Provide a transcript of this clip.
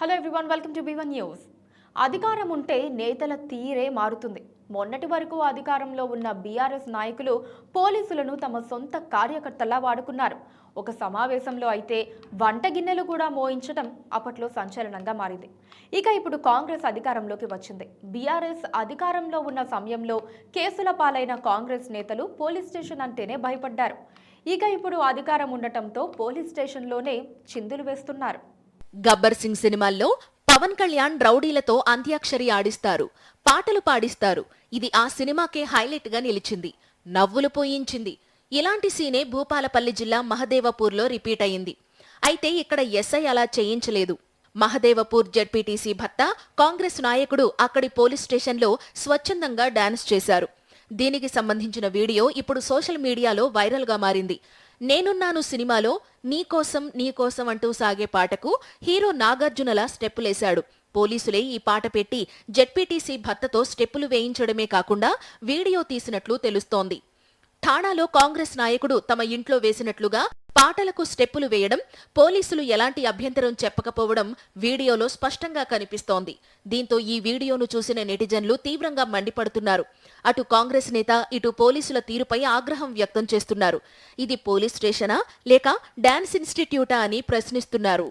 Hello everyone welcome to B one news అధికారం ఉంటే నేతల తీరే మారుతుంది. మొన్నటి వరకు అధికారంలో ఉన్న బీఆర్ఎస్ నాయకులు పోలీసులను తమ సొంత కార్యకర్తలా వాడుకున్నారు. ఒక సమావేశంలో అయితే వంట గిన్నెలు కూడా మోయించడం అప్పట్లో సంచలనంగా మారింది. ఇక ఇప్పుడు కాంగ్రెస్ అధికారంలోకి వచ్చింది. బీఆర్ఎస్ అధికారంలో ఉన్న సమయంలో కేసుల పాలైన కాంగ్రెస్ నేతలు పోలీస్ స్టేషన్ అంటేనే భయపడ్డారు. ఇక ఇప్పుడు అధికారం ఉండటంతో పోలీస్ స్టేషన్లోనే చిందులు వేస్తున్నారు. గబ్బర్ సింగ్ సినిమాల్లో పవన్ కళ్యాణ్ రౌడీలతో అంత్యాక్షరి ఆడిస్తారు పాటలు పాడిస్తారు. ఇది ఆ సినిమాకే హైలైట్గా నిలిచింది నవ్వులు పోయించింది. ఇలాంటి సీనే భూపాలపల్లి జిల్లా మహదేవపూర్లో రిపీట్ అయింది. అయితే ఇక్కడ ఎస్ఐ అలా చేయించలేదు. మహదేవపూర్ జడ్పీటీసీ భర్త కాంగ్రెస్ నాయకుడు అక్కడి పోలీస్ స్టేషన్లో స్వచ్ఛందంగా డాన్స్ చేశారు. దీనికి సంబంధించిన వీడియో ఇప్పుడు సోషల్ మీడియాలో వైరల్గా మారింది. నేనున్నాను సినిమాలో నీకోసం నీకోసం అంటూ సాగే పాటకు హీరో నాగార్జునలా స్టెప్పులేశాడు. పోలీసులే ఈ పాట పెట్టి జెడ్పీటీసీ భర్తతో స్టెప్పులు వేయించడమే కాకుండా వీడియో తీసినట్లు తెలుస్తోంది. ఠాణాలో కాంగ్రెస్ నాయకుడు తమ ఇంట్లో వేసినట్లుగా పాటలకు స్టెప్పులు వేయడం పోలీసులు ఎలాంటి అభ్యంతరం చెప్పకపోవడం వీడియోలో స్పష్టంగా కనిపిస్తోంది. దీంతో ఈ వీడియోను చూసిన నెటిజన్లు తీవ్రంగా మండిపడుతున్నారు. అటు కాంగ్రెస్ నేత ఇటు పోలీసుల తీరుపై ఆగ్రహం వ్యక్తం చేస్తున్నారు. ఇది పోలీస్ స్టేషనా లేక డాన్స్ ఇన్స్టిట్యూటా అని ప్రశ్నిస్తున్నారు.